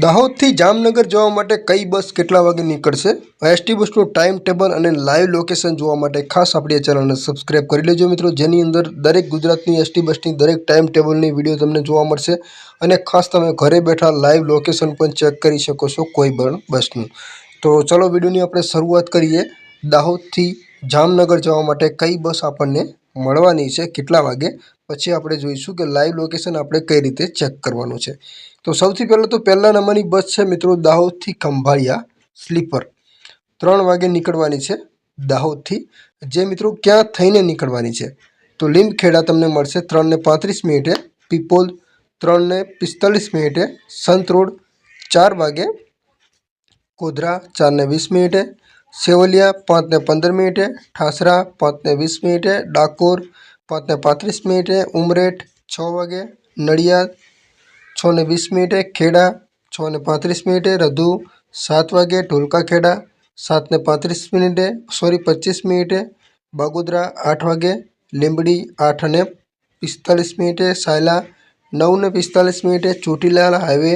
દાહોદથી જામનગર જવા માટે કઈ બસ કેટલા વાગે નીકળશે? એસટી બસનું ટાઈમ ટેબલ અને લાઈવ લોકેશન જોવા માટે ખાસ આપણી ચેનલને સબસ્ક્રાઈબ કરી લેજો મિત્રો, જેની અંદર દરેક ગુજરાતની એસટી બસની દરેક ટાઈમ ટેબલની વીડિયો તમને જોવા મળશે અને ખાસ તમે ઘરે બેઠા લાઈવ લોકેશન પણ ચેક કરી શકો છો કોઈ પણ બસનું. તો ચલો વિડીયોની આપણે શરૂઆત કરીએ. દાહોદથી જામનગર જવા માટે કઈ બસ આપણને મળવાની છે? કેટલા વાગે? પછી આપણે જોઈશું કે લાઈવ લોકેશન આપણે કઈ રીતે ચેક કરવાનું છે. તો સૌથી પહેલાં તો પહેલા નંબરની બસ છે મિત્રો દાહોદથી ખંભાળિયા, સ્લીપર. ત્રણ વાગે નીકળવાની છે દાહોદથી. જે મિત્રો ક્યાં થઈને નીકળવાની છે? તો લીમખેડા તમને મળશે ત્રણને પાંત્રીસ મિનિટે, પીપોલ ત્રણને પિસ્તાલીસ મિનિટે, સંત રોડ ચાર વાગે કોધરા ચારને વીસ મિનિટે, સેવલિયા પાંચને પંદર મિનિટે, ઠાસરા પાંચને વીસ મિનિટે, ડાકોર પાંચને પાંત્રીસ મિનિટે ઉમરેઠ, છ વાગે નડિયાદ છ ને વીસ મિનિટે ખેડા છ ને પાંત્રીસ મિનિટે રધુ, સાત વાગે ઢોલકા ખેડા સાત ને પાંત્રીસ મિનિટે, સોરી, પચીસ મિનિટે બાગોદરા, આઠ વાગે લીંબડી આઠ અને પિસ્તાલીસ મિનિટે સાયલા નવ ને પિસ્તાલીસ મિનિટે ચોટીલાલ હાઈવે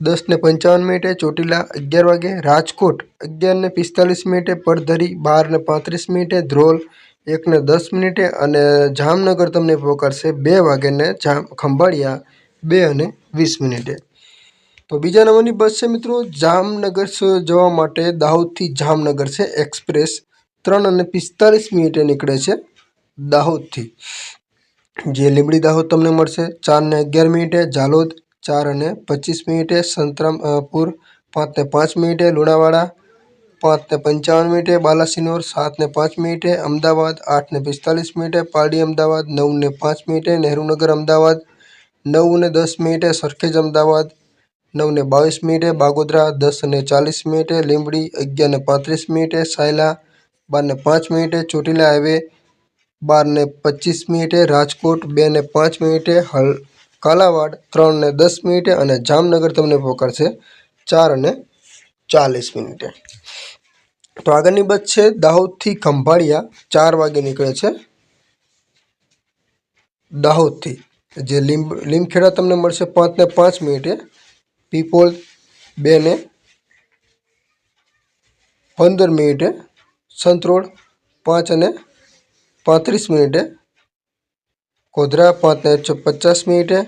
દસ ને પંચાવન મિનિટે ચોટીલા, અગિયાર વાગે રાજકોટ અગિયાર ને પિસ્તાલીસ મિનિટે પડધરી બાર ને પાંત્રીસ મિનિટે ધ્રોલ એક ને દસ મિનિટે અને જામનગર તમને પહોંચાડશે બે વાગે ને જામ ખંભાળિયા, બે અને વીસ મિનિટે. તો બીજા નંબરની બસ છે મિત્રો, જામનગર જવા માટે દાહોદથી જામનગર છે એક્સપ્રેસ. ત્રણ અને પિસ્તાલીસ મિનિટે નીકળે છે દાહોદથી. જે લીંબડી દાહોદ તમને મળશે ચાર ને અગિયાર મિનિટે ઝાલોદ, ચાર અને પચીસ મિનિટે સંતરામપુર પાંચ ને પાંચ મિનિટે લુણાવાડા પાંચ ને પંચાવન મિનિટે બાલાસિનોર સાત ને પાંચ મિનિટે અમદાવાદ આઠ ને પિસ્તાલીસ મિનિટે પારડી અમદાવાદ નવ ને પાંચ મિનિટે નહેરુનગર અમદાવાદ નવ ને દસ મિનિટે સરખેજ અમદાવાદ નવ ને બાવીસ મિનિટે બાગોદરા દસ ને ચાલીસ મિનિટે લીંબડી અગિયાર ને પાંત્રીસ મિનિટે સાયલા બાર ને પાંચ મિનિટે ચોટીલા હાઈવે બાર ને પચીસ મિનિટે રાજકોટ બે ને પાંચ મિનિટે હલ, કાલાવાડ ત્રણ ને દસ મિનિટે અને જામનગર તમને પહોંચાડશે ચાર અને ચાલીસ મિનિટે. તો આગળની બસ છે દાહોદથી ખંભાળિયા, ચાર વાગે નીકળે છે. દાહોદથી, જે લીંબ, લીમખેડા તમને મળશે પાંચ ને પાંચ મિનિટે. પીપોલ બે ને પંદર મિનિટે. સંતરોડ પાંચ અને પાંત્રીસ મિનિટે. કોધરા પાંચ ને પચાસ મિનિટે.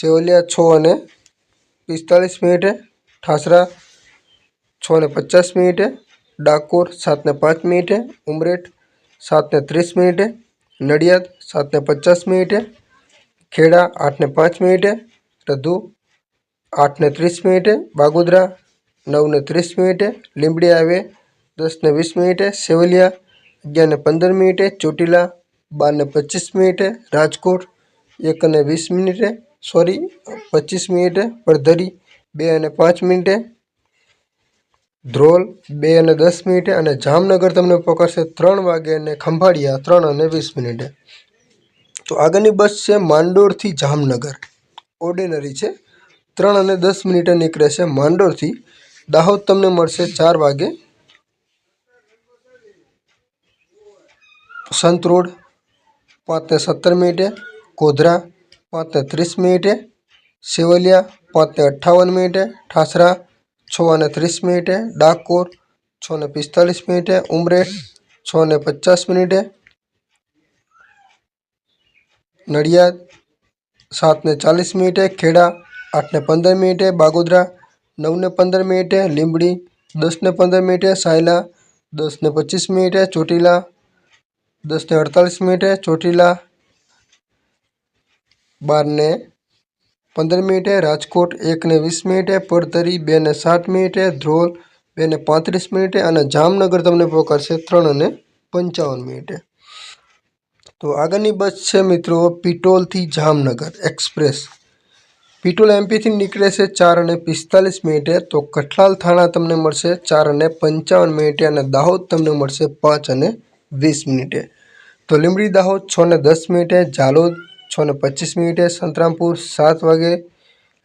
સેવલિયા છ અને પિસ્તાલીસ મિનિટે. ઠાસરા છ ને પચાસ મિનિટે ડાકોર સાત ને પાંચ મિનિટે ઉમરેઠ સાત ને ત્રીસ મિનિટે નડિયાદ સાત ને પચાસ મિનિટે ખેડા આઠ ને પાંચ મિનિટે રધુ આઠ ને ત્રીસ મિનિટે બાગોદરા નવ ને ત્રીસ મિનિટે લીંબડી હાઈવે દસ ને વીસ મિનિટે સેવલિયા અગિયાર ને પંદર મિનિટે ચોટીલા બાર ને પચીસ મિનિટે રાજકોટ એક અને વીસ મિનિટે સોરી પચીસ મિનિટે પડધરી બે અને પાંચ મિનિટે ધ્રોલ બે અને દસ મિનિટે અને જામનગર તમને પકડશે ત્રણ વાગે અને ખંભાળિયા ત્રણ અને વીસ મિનિટે. તો આગળની બસ છે માંડોળથી જામનગર. ઓર્ડિનરી છે. ત્રણ અને દસ મિનિટે નીકળે છે માંડોળથી દાહોદ તમને મળશે ચાર વાગે. સંત રોડ પાંચને સત્તર મિનિટે. ગોધરા પાંચને ત્રીસ મિનિટે. સેવલિયા પાંચને અઠ્ઠાવન મિનિટે. ઠાસરા છ અને ત્રીસ મિનિટે ડાકોર છ ને પિસ્તાલીસ મિનિટે ઉમરેઠ છ ને પચાસ મિનિટે નડિયાદ સાત ને ચાલીસ મિનિટે ખેડા આઠ ને પંદર મિનિટે બાગોદરા નવ ને પંદર મિનિટે લીંબડી દસ ને પંદર મિનિટે સાયલા દસ ને પચીસ મિનિટે ચોટીલા દસ ને અડતાલીસ મિનિટે ચોટીલા બાર ને પંદર મિનિટે રાજકોટ એક ને વીસ મિનિટે પડધરી બેને સાત મિનિટે ધ્રોલ, બેને પાંત્રીસ મિનિટે અને જામનગર તમને પહોંચાડશે ત્રણ અને પંચાવન મિનિટે. તો આગળની બસ છે મિત્રો પિટોલથી જામનગર એક્સપ્રેસ. પિટોલ એમપીથી નીકળે છે ચાર અને પિસ્તાલીસ મિનિટે. તો કઠલાલ થાણા તમને મળશે ચાર અને પંચાવન મિનિટે અને દાહોદ તમને મળશે પાંચ અને વીસ મિનિટે. તો લીંબડી દાહોદ છ ને દસ મિનિટે, ઝાલોદ છ ને પચીસ મિનિટે સંતરામપુર સાત વાગે,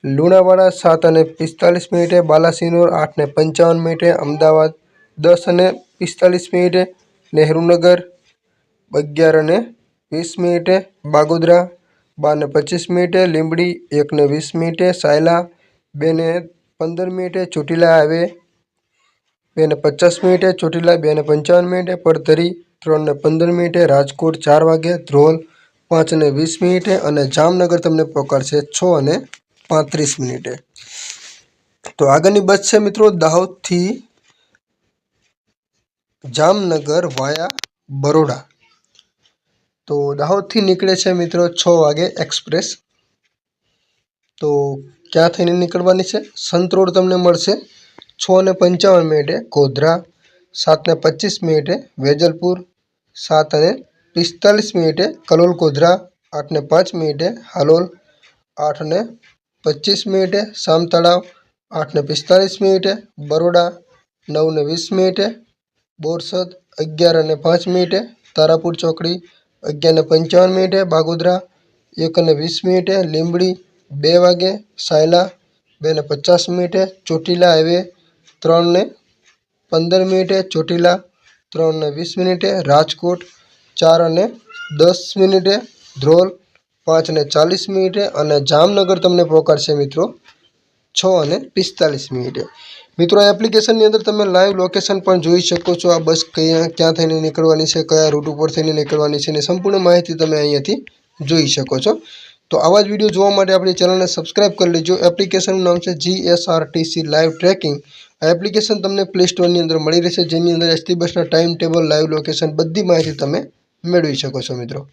લુણાવાડા સાત અને પિસ્તાલીસ મિનિટે બાલાસિનોર આઠ ને પંચાવન મિનિટે અમદાવાદ દસ અને પિસ્તાલીસ મિનિટે નહેરુનગર અગિયાર અને વીસ મિનિટે બાગોદરા, બાર ને પચીસ મિનિટે લીંબડી, એક ને વીસ મિનિટે સાયલા, બે ને પંદર મિનિટે ચોટીલા આવે બે ને પચાસ મિનિટે ચોટીલા, બે ને પંચાવન મિનિટે પડધરી, ત્રણ ને પંદર મિનિટે રાજકોટ ચાર વાગે ધ્રોલ પાંચ અને વીસ મિનિટે અને જામનગર તમને પકડશે છ અને પાંત્રીસ મિનિટે. તો આગળની બસ છે મિત્રો દાહોદથી જામનગર વાયા બરોડા. તો દાહોદથી નીકળે છે મિત્રો છ વાગે એક્સપ્રેસ. તો ક્યાં થઈને નીકળવાની છે? સંતરોડ તમને મળશે છ ને પંચાવન મિનિટે ગોધરા, સાત ને પચીસ મિનિટે વેજલપુર, સાત અને પિસ્તાલીસ મિનિટે કલોલ ગોધરા, આઠને પાંચ મિનિટે હાલોલ, આઠને પચીસ મિનિટે સામ તળાવ આઠને પિસ્તાલીસ મિનિટે બરોડા, નવને વીસ મિનિટે બોરસદ અગિયાર અને પાંચ મિનિટે તારાપુર ચોકડી અગિયાર ને પંચાવન મિનિટે બાગોદરા એક અને વીસ મિનિટે લીંબડી, બે વાગે સાયલા બે ને પચાસ મિનિટે ચોટીલા હાઈવે, ત્રણને પંદર મિનિટે ચોટીલા, ત્રણને વીસ મિનિટે રાજકોટ ચાર અને દસ મિનિટે, ધ્રોલ પાંચ અને ચાલીસ મિનિટે અને જામનગર તમને પહોંચાડશે મિત્રો છ અને પિસ્તાલીસ મિનિટે. મિત્રો, આ એપ્લિકેશનની અંદર તમે લાઈવ લોકેશન પણ જોઈ શકો છો. આ બસ કયા ક્યાં થઈને નીકળવાની છે, કયા રૂટ ઉપર થઈને નીકળવાની છે અને સંપૂર્ણ માહિતી તમે અહીંયાથી જોઈ શકો છો. તો આવા જ વીડિયો જોવા માટે આપણી ચેનલને સબસ્ક્રાઇબ કરી લેજો. એપ્લિકેશનનું નામ છે જીએસઆરટીસી લાઈવ ટ્રેકિંગ આ એપ્લિકેશન તમને પ્લે સ્ટોરની અંદર મળી રહેશે, જેની અંદર એસટી બસના ટાઈમ ટેબલ લાઈવ લોકેશન બધી માહિતી તમે મેળવી શકો છો મિત્રો